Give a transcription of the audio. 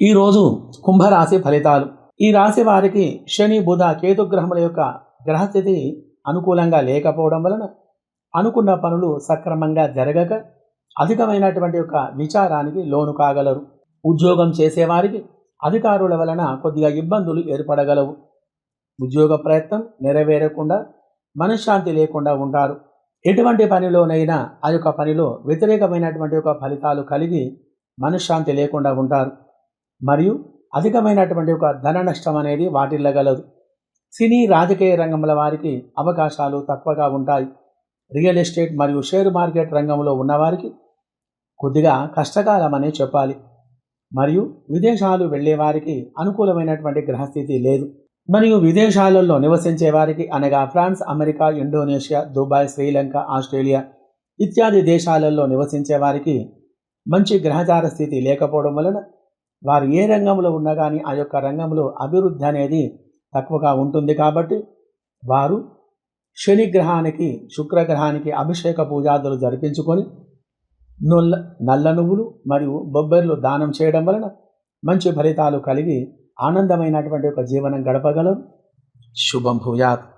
ఈరోజు కుంభరాశి ఫలితాలు. ఈ రాశి వారికి శని బుధ కేతు గ్రహముల యొక్క గ్రహస్థితి అనుకూలంగా లేకపోవడం వలన అనుకున్న పనులు సక్రమంగా జరగక అధికమైనటువంటి యొక్క విచారానికి లోను కాగలరు. ఉద్యోగం చేసేవారికి అధికారుల వలన కొద్దిగా ఇబ్బందులు ఏర్పడగలవు. ఉద్యోగ ప్రయత్నం నెరవేరకుండా మనశ్శాంతి లేకుండా ఉంటారు. ఎటువంటి పనిలోనైనా ఆ యొక్క పనిలో వ్యతిరేకమైనటువంటి ఒక ఫలితాలు కలిగి మనశ్శాంతి లేకుండా ఉంటారు. మరియు అధికమైనటువంటి ఒక ధన నష్టం అనేది వాటిల్లగలదు. సినీ రాజకీయ రంగముల వారికి అవకాశాలు తక్కువగా ఉంటాయి. రియల్ ఎస్టేట్ మరియు షేర్ మార్కెట్ రంగంలో ఉన్నవారికి కొద్దిగా కష్టకాలమనే చెప్పాలి. మరియు విదేశాలు వెళ్ళేవారికి అనుకూలమైనటువంటి గ్రహస్థితి లేదు. మరియు విదేశాలలో నివసించే వారికి అనగా France America Indonesia Dubai Sri Lanka Australia ఇత్యాది దేశాలలో నివసించే వారికి మంచి గ్రహచార స్థితి లేకపోవడం వలన వారు ఏ రంగంలో ఉన్నా కానీ ఆ యొక్క రంగంలో అభివృద్ధి అనేది తక్కువగా ఉంటుంది కాబట్టి వారు శనిగ్రహానికి శుక్రగ్రహానికి అభిషేక పూజాదులు జరిపించుకొని నొల్ల నల్ల నువ్వులు మరియు బొబ్బర్లు దానం చేయడం వలన మంచి ఫలితాలు కలిగి ఆనందమైనటువంటి ఒక జీవనం గడపగలరు. శుభం భూయాత్.